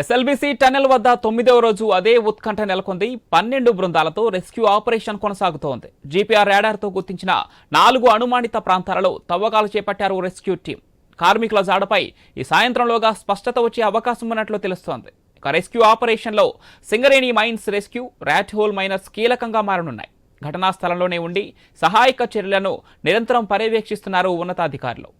SLBC tunnel వద్ద తొమ్మిదవ రోజు అదే ఉత్కంఠ నెలకొంది. పన్నెండు బృందాలతో రెస్క్యూ ఆపరేషన్ కొనసాగుతోంది. జీపీఆర్తో గుర్తించిన నాలుగు అనుమానిత ప్రాంతాలలో తవ్వకాలు చేపట్టారు రెస్క్యూ టీం. కార్మికుల జాడపై ఈ సాయంత్రంలోగా స్పష్టత వచ్చే అవకాశం ఉన్నట్లు తెలుస్తోంది. ఇక రెస్క్యూ ఆపరేషన్లో Singareni mines rescue rat hole miners కీలకంగా మారనున్నాయి. ఘటనా స్థలంలోనే ఉండి సహాయక చర్యలను నిరంతరం పర్యవేక్షిస్తున్నారు ఉన్నతాధికారులు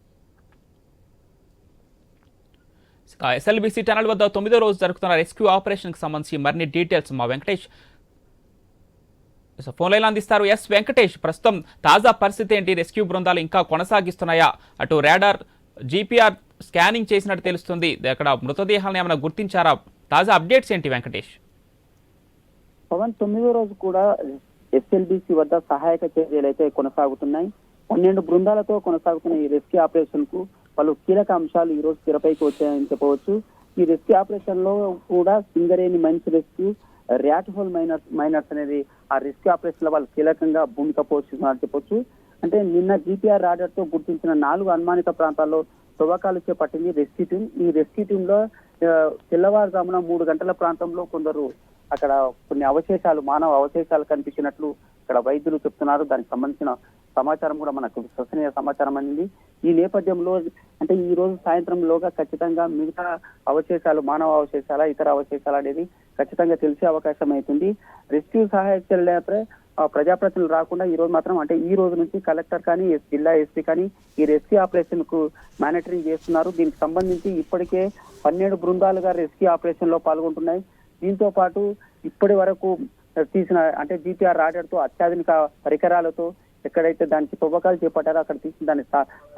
ఇక ఎస్ఎల్బిసి టనల్ వద్ద తొమ్మిదో రోజు జరుగుతున్న రెస్క్యూ ఆపరేషన్కి సంబంధించి మరిన్ని డీటెయిల్స్ మా వెంకటేష్. సో ఫోన్ లైన్ అందిస్తారు ఎస్ వెంకటేష్. ప్రస్తుతం తాజా పరిస్థితి ఏంటి? రెస్క్యూ బృందాలు ఇంకా కొనసాగిస్తున్నాయా? అటు రాడార్ జీపీఆర్ స్కానింగ్ చేసినట్టు తెలుస్తుంది. అక్కడ మృతదేహాలను ఏమైనా గుర్తించారా? తాజా అప్డేట్స్ ఏంటి వెంకటేష్? పవన్ తొమ్మిదో రోజు కూడా ఎస్ఎల్బిసి వద్ద సహాయక చర్యలు అయితే కొనసాగుతున్నాయి. పన్నెండు బృందాలతో కొనసాగుతున్న ఈ రెస్క్యూ ఆపరేషన్కు పలు కీలక అంశాలు ఈ రోజు తెరపైకి వచ్చాయని చెప్పవచ్చు. ఈ రెస్క్యూ ఆపరేషన్లో కూడా Singareni mines rescue rat hole miners miners అనేది ఆ రెస్క్యూ ఆపరేషన్లో వాళ్ళు కీలకంగా భూమిక పోషిస్తున్నారని చెప్పొచ్చు. అంటే నిన్న జీపీఆర్ రాడర్తో గుర్తించిన నాలుగు అనుమానిత ప్రాంతాల్లో తవ్వకాలు చేపట్టింది రెస్క్యూ టీం ఈ రెస్క్యూ టీమ్లో తెల్లవారుజామున మూడు గంటల ప్రాంతంలో కొందరు అక్కడ కొన్ని అవశేషాలు మానవ అవశేషాలు కనిపించినట్లు ఇక్కడ వైద్యులు చెప్తున్నారు. దానికి సంబంధించిన సమాచారం కూడా మనకు విశ్వసనీయ సమాచారం అందింది. ఈ నేపథ్యంలో అంటే ఈ రోజు సాయంత్రంలోగా ఖచ్చితంగా మిగతా అవశేషాలు మానవ అవశేషాల ఇతర అవశేషాలు అనేది ఖచ్చితంగా తెలిసే అవకాశం అవుతుంది. రెస్క్యూ సహాయ చర్యలపై ఆ, ప్రజాప్రతినిధులు రాకుండా ఈ రోజు మాత్రం అంటే ఈ రోజు నుంచి కలెక్టర్ కానీ జిల్లా ఎస్పీ కానీ ఈ రెస్క్యూ ఆపరేషన్కు మానిటరింగ్ చేస్తున్నారు. దీనికి సంబంధించి ఇప్పటికే పన్నెండు బృందాలుగా రెస్క్యూ ఆపరేషన్లో పాల్గొంటున్నాయి. దీంతో పాటు ఇప్పటి వరకు తీసిన అంటే జీపీఆర్ రాడర్తో అత్యాధునిక పరికరాలతో ఎక్కడైతే దానికి తవ్వకాలు చేపట్టారో అక్కడ తీసిన దాని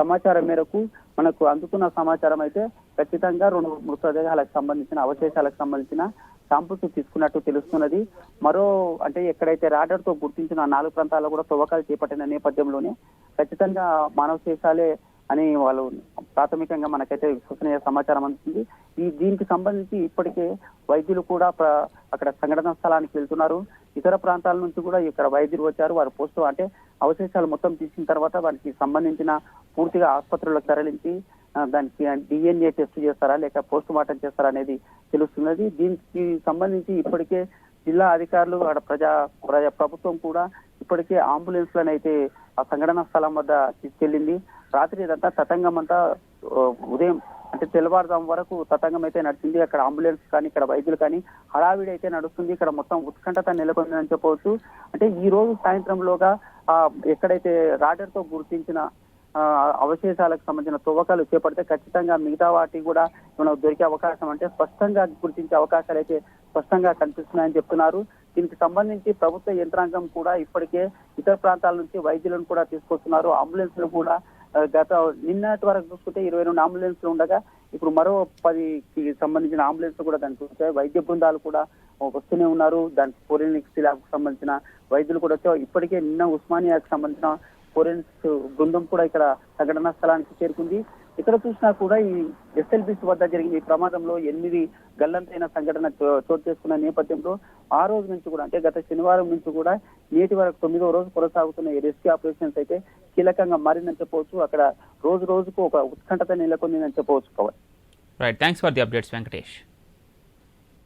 సమాచారం మేరకు మనకు అందుతున్న సమాచారం అయితే ఖచ్చితంగా రెండు మృతదేహాలకు సంబంధించిన అవశేషాలకు సంబంధించిన శాంపుల్స్ తీసుకున్నట్టు తెలుస్తున్నది. మరో అంటే ఎక్కడైతే రాడర్తో గుర్తించిన నాలుగు ప్రాంతాల్లో కూడా తవ్వకాలు చేపట్టిన నేపథ్యంలోనే ఖచ్చితంగా మానవ శేషాలే అని వాళ్ళు ప్రాథమికంగా మనకైతే విశ్వసనీయ సమాచారం అందుతుంది ఈ దీనికి సంబంధించి ఇప్పటికే వైద్యులు కూడా అక్కడ సంఘటన స్థలానికి వెళ్తున్నారు. ఇతర ప్రాంతాల నుంచి కూడా ఇక్కడ వైద్యులు వచ్చారు. వారు పోస్ట్ అంటే అవశేషాలు మొత్తం తీసిన తర్వాత వారికి సంబంధించిన పూర్తిగా ఆసుపత్రులకు తరలించి దానికి డిఎన్ఏ టెస్ట్ చేస్తారా లేక పోస్ట్ మార్టం చేస్తారా అనేది తెలుస్తున్నది. దీనికి సంబంధించి ఇప్పటికే జిల్లా అధికారులు అక్కడ ప్రజా ప్రజా ప్రభుత్వం కూడా ఇప్పటికే అంబులెన్స్లను అయితే ఆ సంఘటన స్థలం వద్ద తీసుకెళ్ళింది రాత్రి ఇదంతా తతంగం అంతా ఉదయం అంటే తెల్లవారుజాము వరకు తతంగం అయితే నడిచింది. అక్కడ అంబులెన్స్ కానీ ఇక్కడ వైద్యులు కానీ హడావిడి అయితే నడుస్తుంది. ఇక్కడ మొత్తం ఉత్కంఠత నెలకొందని చెప్పవచ్చు. అంటే ఈ రోజు సాయంత్రంలోగా ఎక్కడైతే రాడర్తో గుర్తించిన ఆ, అవశేషాలకు సంబంధించిన తవ్వకాలు చేపడితే ఖచ్చితంగా మిగతా వాటి కూడా మనం దొరికే అవకాశం అంటే స్పష్టంగా గుర్తించే అవకాశాలు అయితే స్పష్టంగా కనిపిస్తున్నాయని చెప్తున్నారు. దీనికి సంబంధించి ప్రభుత్వ యంత్రాంగం కూడా ఇప్పటికే ఇతర ప్రాంతాల నుంచి వైద్యులను కూడా తీసుకొస్తున్నారు. అంబులెన్స్లు కూడా గత నిన్నటి వరకు చూసుకుంటే ఇరవై రెండు అంబులెన్స్లు ఉండగా ఇప్పుడు మరో పదికి సంబంధించిన అంబులెన్స్ కూడా దానికి వచ్చాయి. వైద్య బృందాలు కూడా వస్తూనే ఉన్నారు. దానికి ఫోరెన్సిక్ ల్యాబ్ సంబంధించిన వైద్యులు కూడా వచ్చాయి ఇప్పటికే నిన్న ఉస్మానియాకి సంబంధించిన ఫోరెన్స్ బృందం కూడా ఇక్కడ సంఘటనా స్థలానికి చేరుకుంది. ఇక్కడ చూసినా కూడా ఈ ఎస్ఎల్బిస్ వద్ద జరిగిన ఈ ప్రమాదంలో ఎనిమిది గల్లంతైన సంఘటన చో- చోటు చేసుకున్న నేపథ్యంలో ఆ రోజు నుంచి కూడా అంటే గత శనివారం నుంచి కూడా నేటి వరకు తొమ్మిదో రోజు కొనసాగుతున్న ఈ రెస్క్యూ ఆపరేషన్స్ అయితే కీలకంగా మారిందని చెప్పవచ్చు. అక్కడ రోజు రోజుకు ఒక ఉత్కంఠత నెలకొందని చెప్పవచ్చు Pavan. Right thanks for the updates Venkatesh